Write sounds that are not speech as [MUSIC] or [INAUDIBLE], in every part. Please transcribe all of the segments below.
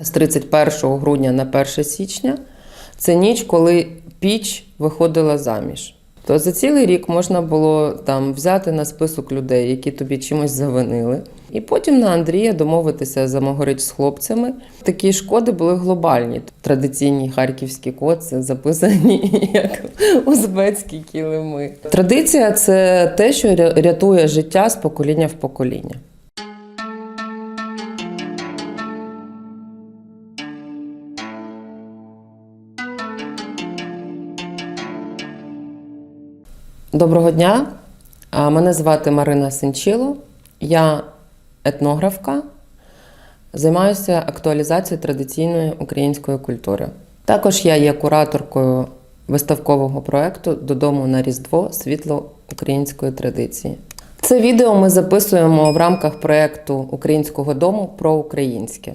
з 31 грудня на 1 січня це ніч, коли піч виходила заміж. То за цілий рік можна було там взяти на список людей, які тобі чимось завинили, і потім на Андрія домовитися замогорить з хлопцями. Такі шкоди були глобальні. Традиційні харківські коци записані [LAUGHS] як узбецькі килими. Традиція це те, що рятує життя з покоління в покоління. Доброго дня. Мене звати Марина Сенчило. Я етнографка. Займаюся актуалізацією традиційної української культури. Також я є кураторкою виставкового проєкту Додому на Різдво світло української традиції. Це відео ми записуємо в рамках проєкту Українського дому про українське.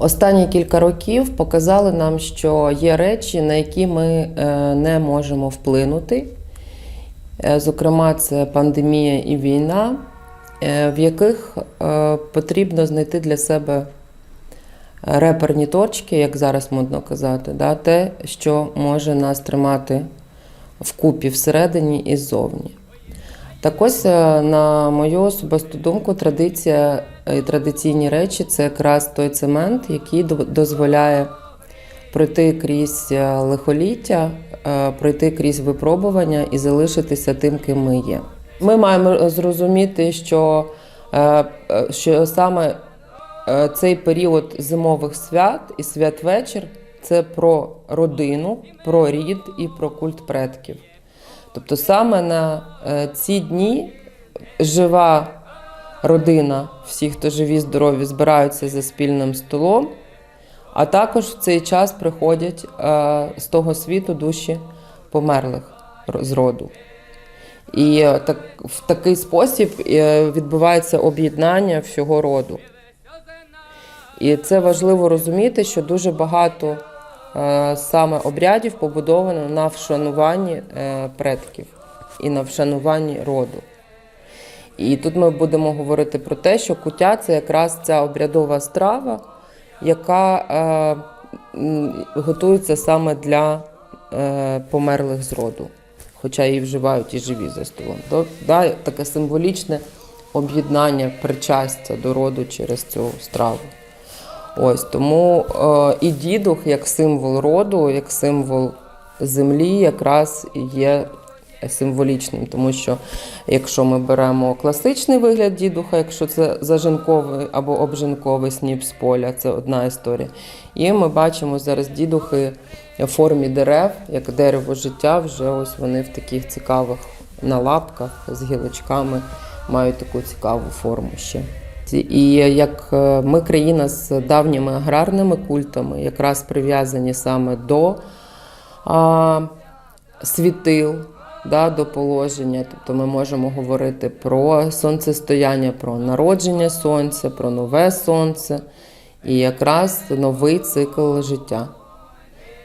Останні кілька років показали нам, що є речі, на які ми е, не можемо вплинути. Е, Зокрема, це пандемія і війна, е, в яких потрібно знайти для себе реперні точки, як зараз модно казати, да, те, що може нас тримати вкупі всередині і ззовні. Так ось, на мою особисту думку, традиція і традиційні речі це якраз той цемент, який дозволяє пройти крізь е, лихоліття, е, пройти крізь випробування і залишитися тим, ким ми є. Ми маємо зрозуміти, що, е, е, що саме е, цей період зимових свят і святвечір це про родину, про рід і про культ предків. Тобто саме на е, ці дні жива родина, всі, хто живі, здорові, збираються за спільним столом, а також в цей час приходять е, з того світу душі померлих з роду. І е, так, в такий спосіб е, відбувається об'єднання всього роду. І це важливо розуміти, що дуже багато саме обрядів побудовано на вшануванні предків і на вшануванні роду. І тут ми будемо говорити про те, що куття це якраз ця обрядова страва, яка е, готується саме для е, померлих з роду, хоча її вживають і живі за столом. То, да, таке символічне об'єднання, причастя до роду через цю страву. Ось тому е, і дідух як символ роду, як символ землі, якраз є символічним, тому що якщо ми беремо класичний вигляд дідуха, якщо це зажинковий або обжинковий сніп з поля, це одна історія. І ми бачимо зараз дідухи в формі дерев, як дерево життя, вже ось вони в таких цікавих на лапках з гілочками мають таку цікаву форму ще. І як е, ми країна з давніми аграрними культами, якраз прив'язані саме до а, світил, да, до положення. Тобто ми можемо говорити про сонцестояння, про народження сонця, про нове сонце і якраз новий цикл життя.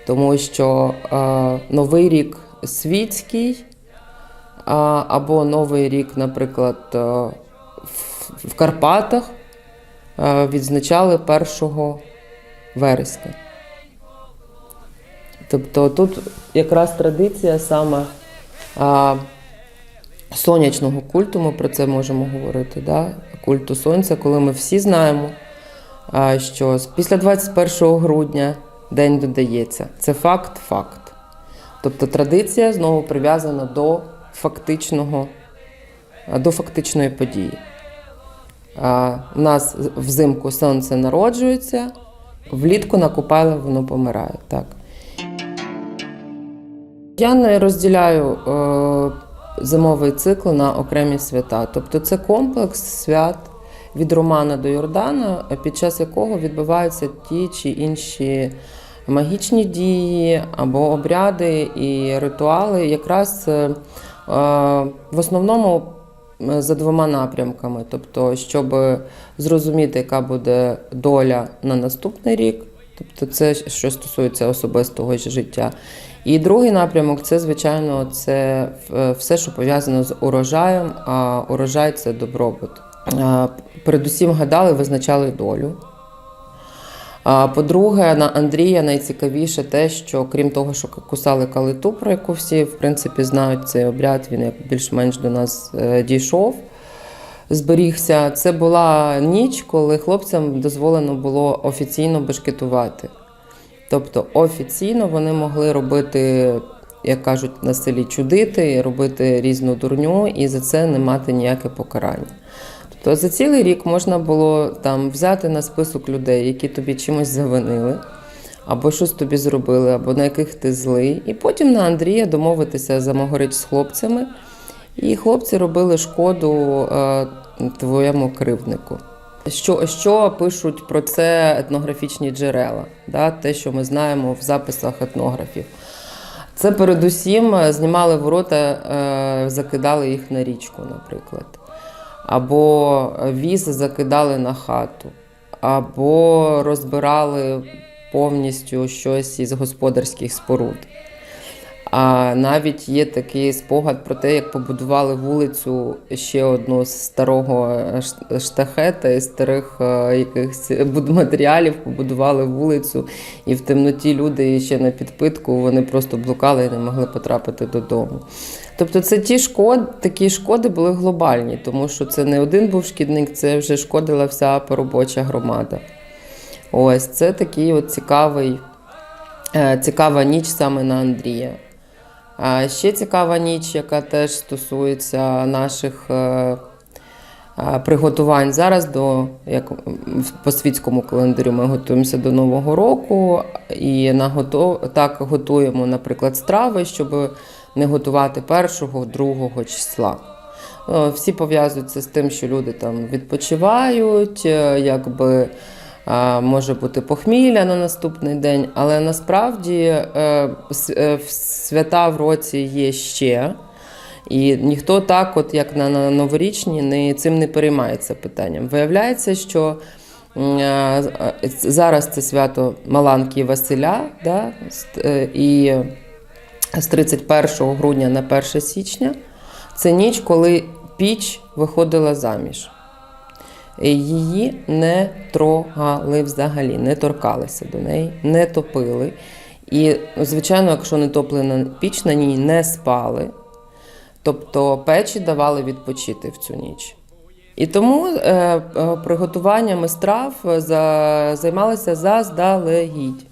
Тому що е, новий рік світський, а, або новий рік, наприклад, е, в- в Карпатах е, відзначали 1 вересня. Тобто тут якраз традиція саме сонячного культу, ми про це можемо говорити, да? культу сонця, коли ми всі знаємо, що після 21 грудня день додається. Це факт, факт. Тобто традиція знову прив'язана до фактичного, до фактичної події. У нас взимку сонце народжується, влітку на Купайло воно помирає. Так. Я не розділяю е, зимовий цикл на окремі свята. Тобто це комплекс свят від Романа до Йордана, під час якого відбуваються ті чи інші магічні дії або обряди і ритуали, якраз е, е, в основному е, за двома напрямками. Тобто, щоб зрозуміти, яка буде доля на наступний рік, тобто це що стосується особистого життя. І другий напрямок це, звичайно, це е, все, що пов'язано з урожаєм, а урожай це добробут. Передусім гадали, визначали долю. По-друге, на Андрія найцікавіше те, що крім того, що кусали калиту, про яку всі в принципі знають цей обряд, він більш-менш до нас е, дійшов, зберігся. Це була ніч, коли хлопцям дозволено було офіційно бешкетувати. Тобто офіційно вони могли робити, як кажуть на селі, чудити, робити різну дурню і за це не мати ніяке покарання. Тобто за цілий рік можна було там взяти на список людей, які тобі чимось завинили, або щось тобі зробили, або на яких ти злий. І потім на Андрія домовитися замогорить з хлопцями. І хлопці робили шкоду е, твоєму кривднику. Що, що пишуть про це етнографічні джерела, да? те, що ми знаємо в записах етнографів. Це передусім е, знімали ворота, е, закидали їх на річку, наприклад. Або віз закидали на хату, або розбирали повністю щось із господарських споруд. А навіть є такий спогад про те, як побудували вулицю ще одну з старого штахета і старих е, якихось будматеріалів, побудували вулицю, і в темноті люди ще на підпитку вони просто блукали і не могли потрапити додому. Тобто, це ті шкоди, такі шкоди були глобальні, тому що це не один був шкідник, це вже шкодила вся поробоча громада. Ось це такий от цікавий, е, цікава ніч саме на Андрія. А ще цікава ніч, яка теж стосується наших е, е, приготувань зараз до як по світському календарю ми готуємося до Нового року і на гото- так готуємо, наприклад, страви, щоб не готувати першого, другого числа. Е, Всі пов'язуються з тим, що люди там відпочивають, якби може бути похмілля на наступний день, але насправді е, е, свята в році є ще. І ніхто так, от як на, новорічні, не, цим не переймається питанням. Виявляється, що е, зараз це свято Маланки Василя, да, і з 31 грудня на 1 січня це ніч, коли піч виходила заміж. Її не трогали взагалі, не торкалися до неї, не топили. І, звичайно, якщо не топлена піч, на ній не спали. Тобто печі давали відпочити в цю ніч. І тому е, е, приготуваннями страв за, займалися заздалегідь.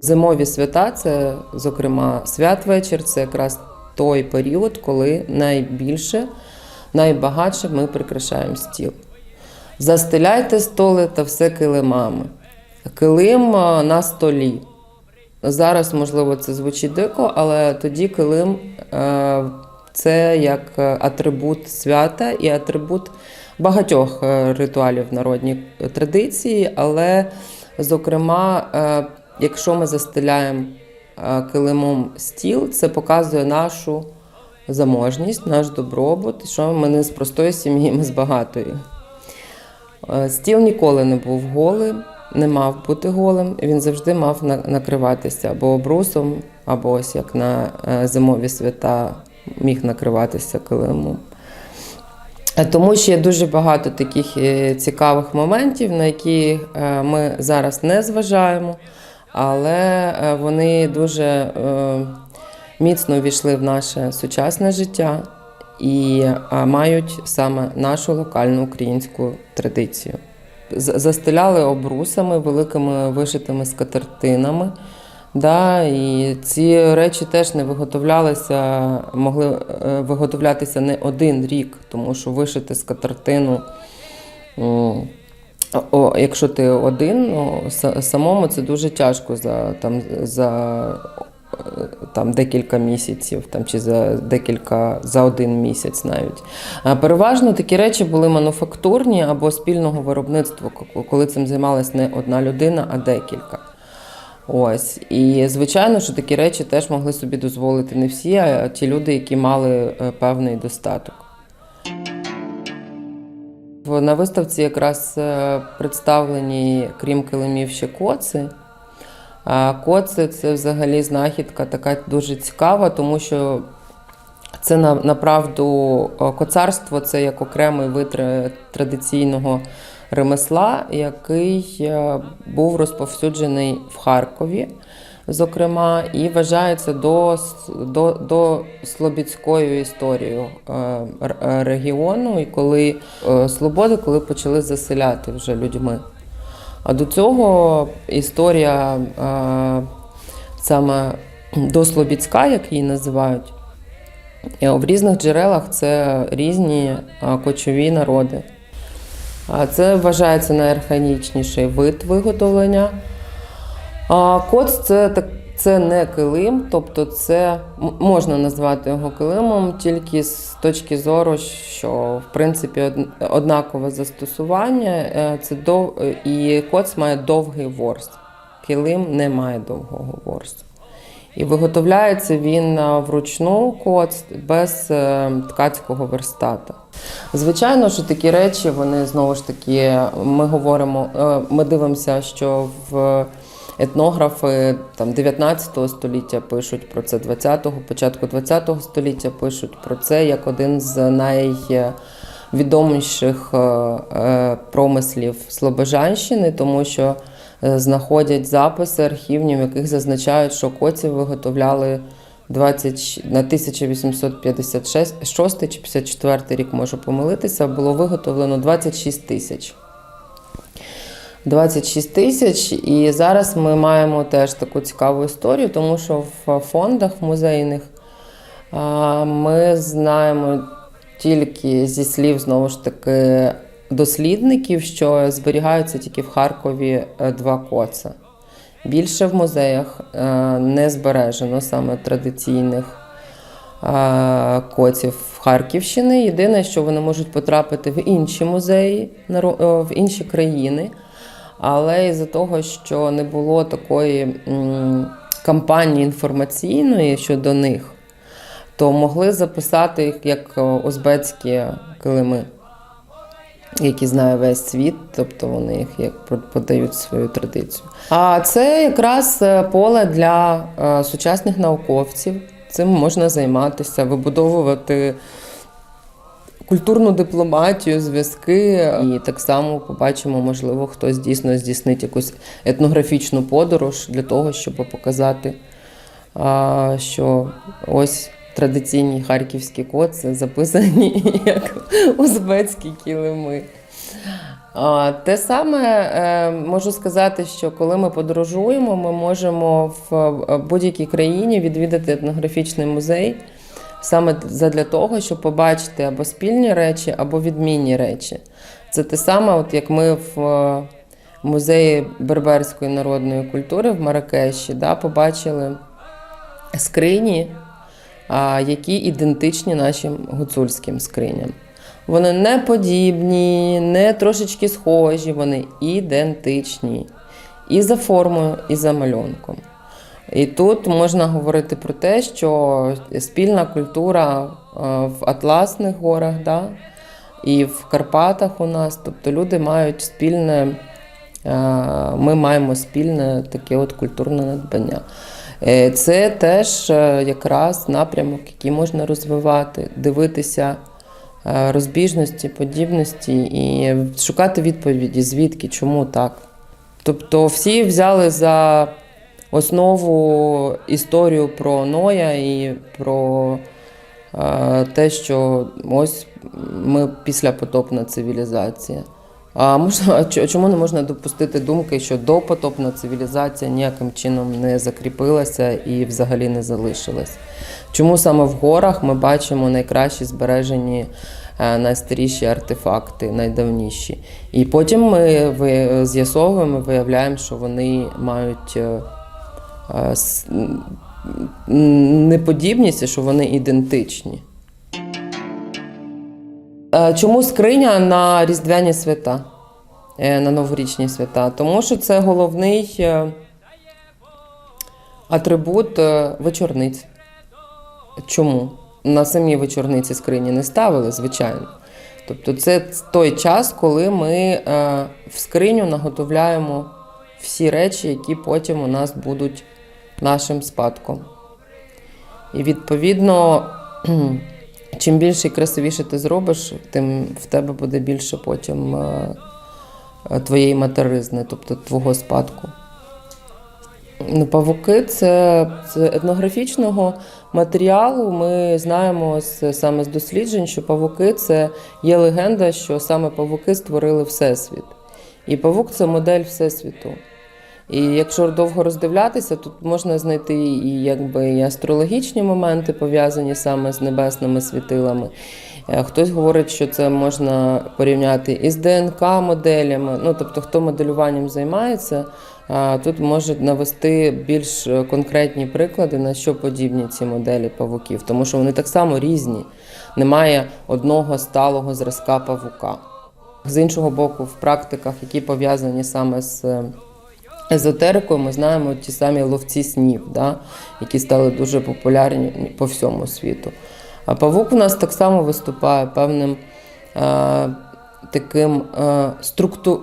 Зимові свята це, зокрема, святвечір, це якраз той період, коли найбільше, найбагатше ми прикрашаємо стіл. Застеляйте столи та все килимами. Килим на столі. Зараз, можливо, це звучить дико, але тоді килим е, це як е, атрибут свята і атрибут багатьох е, ритуалів народній традиції. Але, зокрема, е, якщо ми застеляємо е, килимом стіл, це показує нашу заможність, наш добробут, що ми не з простої сім'ї, ми з багатої. Е, Стіл ніколи не був голим, не мав бути голим. Він завжди мав накриватися або обрусом, або ось як на е, зимові свята міг накриватися килимом. Е, Тому ще є дуже багато таких цікавих моментів, на які ми зараз не зважаємо, але вони дуже міцно війшли в наше сучасне життя і мають саме нашу локальну українську традицію. Застеляли обрусами, великими вишитими скатертинами. Да, і ці речі теж не виготовлялися, могли е, виготовлятися не один рік, тому що вишити скатертину, о, якщо ти один, ну, самому це дуже тяжко за, там, за там, декілька місяців там, чи за декілька за один місяць навіть. Переважно такі речі були мануфактурні або спільного виробництва, коли цим займалась не одна людина, а декілька. Ось і звичайно, що такі речі теж могли собі дозволити не всі, а ті люди, які мали е, певний достаток. На виставці якраз е, представлені, крім килимів, ще коци. Коци це взагалі знахідка така дуже цікава, тому що це на, направду коцарство це як окремий вид традиційного ремесла, який е, був розповсюджений в Харкові, зокрема, і вважається до, до, до Слобідською історією е, е, регіону, і коли е, Слободи, коли почали заселяти вже людьми. А до цього історія е, саме дослобідська, як її називають, е, в різних джерелах це різні е, кочові народи. Це вважається найарханічніший вид виготовлення. Коц це, так- це не килим, тобто це можна назвати його килимом тільки з точки зору, що в принципі однакове застосування. е, Це дов... і коц має довгий ворс. Килим не має довгого ворсу. І виготовляється він вручну коц без е, ткацького верстата. Звичайно, що такі речі, вони знову ж таки, ми говоримо, е, ми дивимося, що в етнографи там 19 століття пишуть про це, 20-го, початку 20-го століття пишуть про це як один з найвідоміших е, е, промислів Слобожанщини, тому що е, знаходять записи архівні, в яких зазначають, що коців виготовляли 20, на 1856 чи 54 рік можу помилитися, було виготовлено 26 тисяч. 26 тисяч, і зараз ми маємо теж таку цікаву історію, тому що в фондах музейних ми знаємо тільки зі слів знову ж таки дослідників, що зберігаються тільки в Харкові е, два коца. Більше в музеях е, не збережено саме традиційних е, коців Харківщини. Єдине, що вони можуть потрапити в інші музеї, в інші країни. Але із-за того, що не було такої кампанії інформаційної щодо них, то могли записати їх як е, узбецькі килими, які знає весь світ, тобто вони їх як подають свою традицію. А це якраз е, поле для е, сучасних науковців. Цим можна займатися, вибудовувати культурну дипломатію, зв'язки. І так само побачимо, можливо, хтось дійсно здійснить якусь етнографічну подорож для того, щоб показати, що ось традиційні харківські коци записані [LAUGHS] як узбецькі килими. Те саме е, можу сказати, що коли ми подорожуємо, ми можемо в е, будь-якій країні відвідати етнографічний музей саме для того, щоб побачити або спільні речі, або відмінні речі. Це те саме, от як ми в е, музеї берберської народної культури в Маракеші да, побачили скрині, які ідентичні нашим гуцульським скриням. Вони не подібні, не трошечки схожі, вони ідентичні. І за формою, і за малюнком. І тут можна говорити про те, що спільна культура е, в Атласних горах, да, і в Карпатах у нас, тобто люди мають спільне, е, ми маємо спільне таке от культурне надбання. Е, Це теж якраз напрямок, який можна розвивати, дивитися розбіжності, подібності і шукати відповіді, звідки, чому так. Тобто всі взяли за основу історію про Ноя і про е, те, що ось ми післяпотопна цивілізація. А можна, чому не можна допустити думки, що допотопна цивілізація ніяким чином не закріпилася і взагалі не залишилась? Чому саме в горах ми бачимо найкращі збережені е, найстаріші артефакти, найдавніші? І потім ми з'ясовуємо, виявляємо, що вони мають е, е, неподібність, що вони ідентичні. Чому скриня на різдвяні свята, е, на новорічні свята? Тому що це головний е, атрибут е, вечорниць. Чому? На самій вечорниці скрині не ставили, звичайно. Тобто, це той час, коли ми в скриню наготовляємо всі речі, які потім у нас будуть нашим спадком. І відповідно, [CLEARS THROAT] чим більше і красивіше ти зробиш, тим в тебе буде більше потім е, е, твоєї материзни, тобто твого спадку. Ну, павуки це з етнографічного матеріалу. Ми знаємо з, саме з досліджень, що павуки це є легенда, що саме павуки створили Всесвіт. І павук це модель Всесвіту. І якщо довго роздивлятися, тут можна знайти і якби і астрологічні моменти, пов'язані саме з небесними світилами. Е, Хтось говорить, що це можна порівняти із ДНК-моделями. Ну, тобто, хто моделюванням займається, тут може навести більш е, конкретні приклади, на що подібні ці моделі павуків, тому що вони так само різні. Немає одного сталого зразка павука. З іншого боку, в практиках, які пов'язані саме з е, езотерикою, ми знаємо ті самі ловці снів, да, які стали дуже популярні по всьому світу. А павук у нас так само виступає певним е, таким е, структу,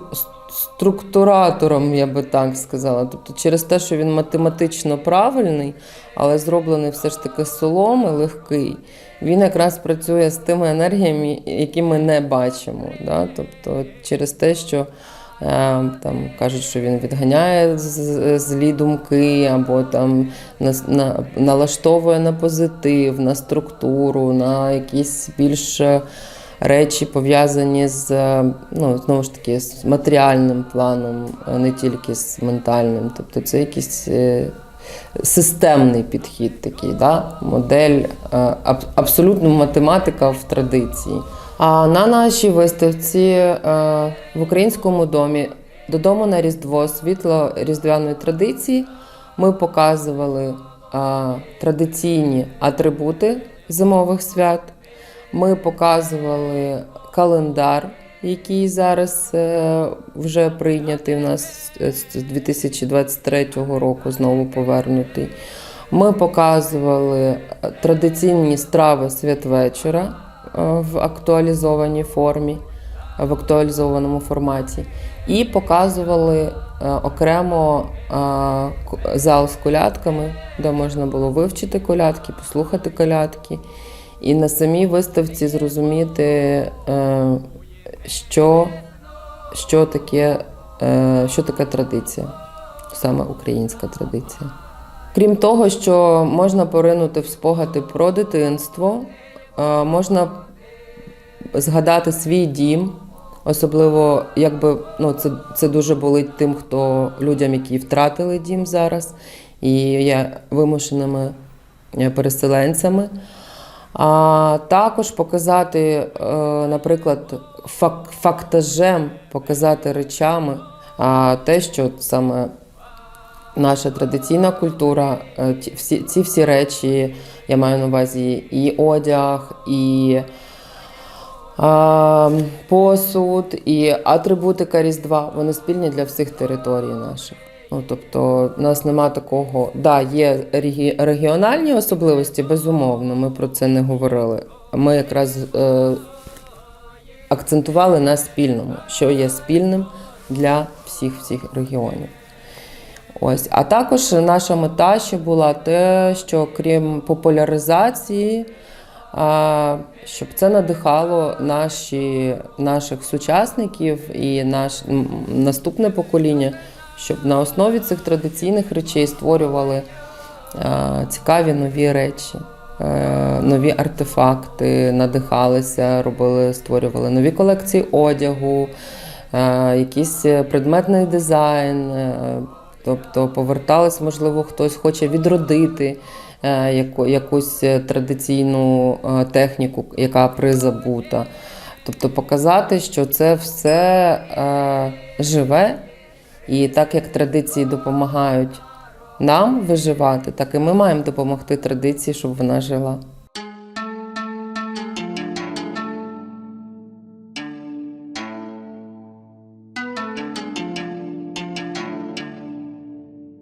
структуратором, я би так сказала. Тобто через те, що він математично правильний, але зроблений все ж таки з соломи, легкий, він якраз працює з тими енергіями, які ми не бачимо. Да? Тобто через те, що там кажуть, що він відганяє злі думки, або там нас- на, налаштовує на позитив, на структуру, на якісь більш е, речі пов'язані з е, ну, знову ж таки з матеріальним планом, а не тільки з ментальним. Тобто це якийсь е, системний підхід такий, да? модель, е, абсолютно математика в традиції. А на нашій виставці е, в українському домі додому на Різдво світло різдвяної традиції. Ми показували е, традиційні атрибути зимових свят. Ми показували календар, який зараз е, вже прийнятий у нас з 2023 року, знову повернутий. Ми показували традиційні страви святвечора в актуалізованій формі, е, в актуалізованому форматі. І показували е, окремо е, зал з колядками, де можна було вивчити колядки, послухати колядки. І на самій виставці зрозуміти, е, що, що, таке, е, що таке традиція, саме українська традиція. Крім того, що можна поринути в спогади про дитинство, е, можна згадати свій дім, особливо, якби ну, це, це дуже болить тим, хто людям, які втратили дім зараз, і є вимушеними е, переселенцями. А також показати, е, наприклад, фактажем, показати речами те, що саме наша традиційна культура, е, всі, ці всі речі, я маю на увазі і одяг, і а, посуд, і атрибутика Різдва, вони спільні для всіх територій наших. Ну, тобто, у нас нема такого. Да, є регі- регіональні особливості, безумовно, ми про це не говорили. Ми якраз е, акцентували на спільному, що є спільним для всіх всіх регіонів. Ось, а також наша мета ще була те, що крім популяризації, щоб це надихало наші, наших сучасників і наш наступне покоління, щоб на основі цих традиційних речей створювали цікаві нові речі, е, нові артефакти, надихалися, робили, створювали нові колекції одягу, е, якийсь предметний дизайн. Тобто повертались, можливо, хтось хоче відродити е, яку, якусь е, традиційну е, техніку, яка призабута. Тобто показати, що це все живе, і так як традиції допомагають нам виживати, так і ми маємо допомогти традиції, щоб вона жила.